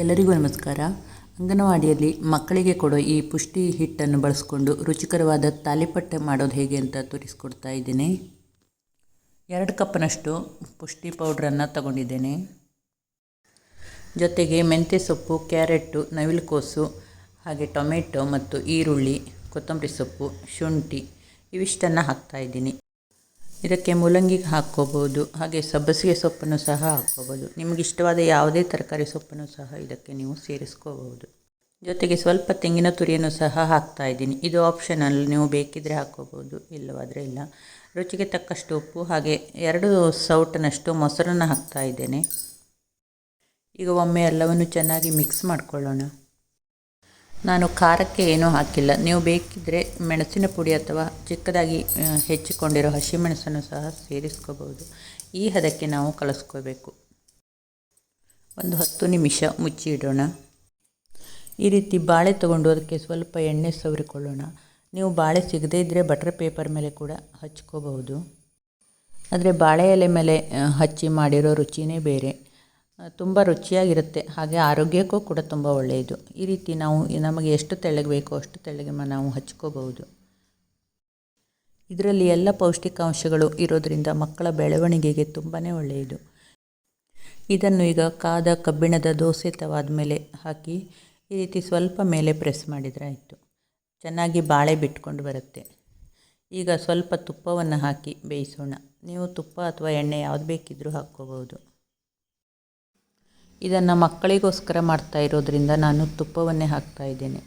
ಎಲ್ಲರಿಗೂ ನಮಸ್ಕಾರ. ಅಂಗನವಾಡಿಯಲ್ಲಿ ಮಕ್ಕಳಿಗೆ ಕೊಡೋ ಈ ಪುಷ್ಟಿ ಹಿಟ್ಟನ್ನು ಬಳಸ್ಕೊಂಡು ರುಚಿಕರವಾದ ತಾಲಿಪಟ್ಟೆ ಮಾಡೋದು ಹೇಗೆ ಅಂತ ತೋರಿಸ್ಕೊಡ್ತಾ ಇದ್ದೀನಿ. ಎರಡು ಕಪ್ನಷ್ಟು ಪುಷ್ಟಿ ಪೌಡ್ರನ್ನು ತಗೊಂಡಿದ್ದೇನೆ. ಜೊತೆಗೆ ಮೆಂತ್ಯ ಸೊಪ್ಪು, ಕ್ಯಾರೆಟ್ಟು, ನವಿಲುಕೋಸು, ಹಾಗೆ ಟೊಮೆಟೊ ಮತ್ತು ಈರುಳ್ಳಿ, ಕೊತ್ತಂಬರಿ ಸೊಪ್ಪು, ಶುಂಠಿ ಇವಿಷ್ಟನ್ನು ಹಾಕ್ತಾಯಿದ್ದೀನಿ ಇದಕ್ಕೆ ಮೂಲಂಗಿ ಹಾಕ್ಕೋಬೋದು, ಹಾಗೆ ಸಬ್ಬಸಿಗೆ ಸೊಪ್ಪನ್ನು ಸಹ ಹಾಕ್ಕೋಬೋದು. ನಿಮಗೆ ಇಷ್ಟವಾದ ಯಾವುದೇ ತರಕಾರಿ ಸೊಪ್ಪನ್ನು ಸಹ ಇದಕ್ಕೆ ನೀವು ಸೇರಿಸ್ಕೋಬಹುದು. ಜೊತೆಗೆ ಸ್ವಲ್ಪ ತೆಂಗಿನ ತುರಿಯನ್ನು ಸಹ ಹಾಕ್ತಾ ಇದ್ದೀನಿ. ಇದು ಆಪ್ಷನಲ್ ನೀವು ಬೇಕಿದ್ದರೆ ಹಾಕ್ಕೋಬೋದು, ಇಲ್ಲವಾದರೆ ಇಲ್ಲ. ರುಚಿಗೆ ತಕ್ಕಷ್ಟು ಉಪ್ಪು, ಹಾಗೆ ಎರಡು ಸೌಟನಷ್ಟು ಮೊಸರನ್ನು ಹಾಕ್ತಾ ಇದ್ದೇನೆ. ಈಗ ಒಮ್ಮೆ ಎಲ್ಲವನ್ನು ಚೆನ್ನಾಗಿ ಮಿಕ್ಸ್ ಮಾಡ್ಕೊಳ್ಳೋಣ. ನಾನು ಖಾರಕ್ಕೆ ಏನೂ ಹಾಕಿಲ್ಲ. ನೀವು ಬೇಕಿದ್ದರೆ ಮೆಣಸಿನ ಪುಡಿ ಅಥವಾ ಚಿಕ್ಕದಾಗಿ ಹೆಚ್ಚಿಕೊಂಡಿರೋ ಹಸಿಮೆಣಸನ್ನು ಸಹ ಸೇರಿಸ್ಕೋಬೋದು ಈ ಹದಕ್ಕೆ ನಾವು ಕಲಸ್ಕೋಬೇಕು. ಒಂದು ಹತ್ತು ನಿಮಿಷ ಮುಚ್ಚಿ ಇಡೋಣ. ಈ ರೀತಿ ಬಾಳೆ ತಗೊಂಡು ಅದಕ್ಕೆ ಸ್ವಲ್ಪ ಎಣ್ಣೆ ಸವರಿಕೊಳ್ಳೋಣ. ನೀವು ಬಾಳೆ ಸಿಗದೇ ಇದ್ದರೆ ಬಟರ್ ಪೇಪರ್ ಮೇಲೆ ಕೂಡ ಹಚ್ಕೋಬಹುದು. ಆದರೆ ಬಾಳೆ ಎಲೆ ಮೇಲೆ ಹಚ್ಚಿ ಮಾಡಿರೋ ರುಚಿನೇ ಬೇರೆ. ತುಂಬ ರುಚಿಯಾಗಿರುತ್ತೆ. ಹಾಗೆ ಆರೋಗ್ಯಕ್ಕೂ ಕೂಡ ತುಂಬ ಒಳ್ಳೆಯದು. ಈ ರೀತಿ ನಾವು ನಮಗೆ ಎಷ್ಟು ತೆಳ್ಳಗೆ ಬೇಕೋ ಅಷ್ಟು ತೆಳ್ಳಗೆ ನಾವು ಹಚ್ಕೋಬಹುದು. ಇದರಲ್ಲಿ ಎಲ್ಲ ಪೌಷ್ಟಿಕಾಂಶಗಳು ಇರೋದರಿಂದ ಮಕ್ಕಳ ಬೆಳವಣಿಗೆಗೆ ತುಂಬಾ ಒಳ್ಳೆಯದು. ಇದನ್ನು ಈಗ ಕಾದ ಕಬ್ಬಿಣದ ದೋಸೆ ತವಾದ ಮೇಲೆ ಹಾಕಿ ಈ ರೀತಿ ಸ್ವಲ್ಪ ಮೇಲೆ ಪ್ರೆಸ್ ಮಾಡಿದರೆ ಆಯಿತು. ಚೆನ್ನಾಗಿ ಬಾಳೆ ಬಿಟ್ಕೊಂಡು ಬರುತ್ತೆ. ಈಗ ಸ್ವಲ್ಪ ತುಪ್ಪವನ್ನು ಹಾಕಿ ಬೇಯಿಸೋಣ. ನೀವು ತುಪ್ಪ ಅಥವಾ ಎಣ್ಣೆ ಯಾವುದು ಬೇಕಿದ್ದರೂ ಹಾಕ್ಕೋಬೋದು ಇದನ್ನು ಮಕ್ಕಳಿಗೋಸ್ಕರ ಮಾಡ್ತಾ ಇರೋದ್ರಿಂದ ನಾನು ತುಪ್ಪವನ್ನೇ ಹಾಕ್ತಾ ಇದ್ದೇನೆ.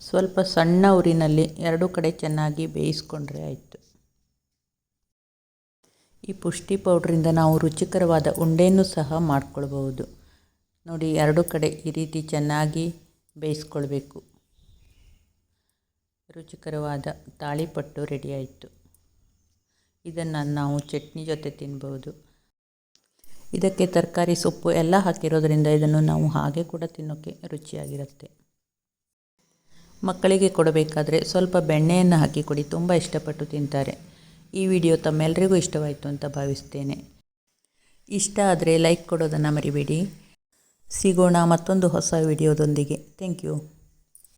ಸ್ವಲ್ಪ ಸಣ್ಣ ಊರಿನಲ್ಲಿ ಎರಡೂ ಕಡೆ ಚೆನ್ನಾಗಿ ಬೇಯಿಸ್ಕೊಂಡ್ರೆ ಆಯಿತು. ಈ ಪುಷ್ಟಿ ಪೌಡ್ರಿಂದ ನಾವು ರುಚಿಕರವಾದ ಉಂಡೆಯನ್ನು ಸಹ ಮಾಡ್ಕೊಳ್ಬಹುದು. ನೋಡಿ, ಎರಡೂ ಕಡೆ ಈ ರೀತಿ ಚೆನ್ನಾಗಿ ಬೇಯಿಸ್ಕೊಳ್ಬೇಕು. ರುಚಿಕರವಾದ ತಾಳಿಪಟ್ಟು ರೆಡಿ ಆಯಿತು. ಇದನ್ನು ನಾವು ಚಟ್ನಿ ಜೊತೆ ತಿನ್ಬೋದು. ಇದಕ್ಕೆ ತರಕಾರಿ ಸೊಪ್ಪು ಎಲ್ಲ ಹಾಕಿರೋದ್ರಿಂದ ಇದನ್ನು ನಾವು ಹಾಗೆ ಕೂಡ ತಿನ್ನೋಕ್ಕೆ ರುಚಿಯಾಗಿರುತ್ತೆ. ಮಕ್ಕಳಿಗೆ ಕೊಡಬೇಕಾದ್ರೆ ಸ್ವಲ್ಪ ಬೆಣ್ಣೆಯನ್ನು ಹಾಕಿ ಕೊಡಿ, ತುಂಬ ಇಷ್ಟಪಟ್ಟು ತಿಂತಾರೆ. ಈ ವಿಡಿಯೋ ತಮ್ಮೆಲ್ಲರಿಗೂ ಇಷ್ಟವಾಯಿತು ಅಂತ ಭಾವಿಸ್ತೇನೆ. ಇಷ್ಟ ಆದರೆ ಲೈಕ್ ಕೊಡೋದನ್ನು ಮರಿಬೇಡಿ. ಸಿಗೋಣ ಮತ್ತೊಂದು ಹೊಸ ವಿಡಿಯೋದೊಂದಿಗೆ. Thank you.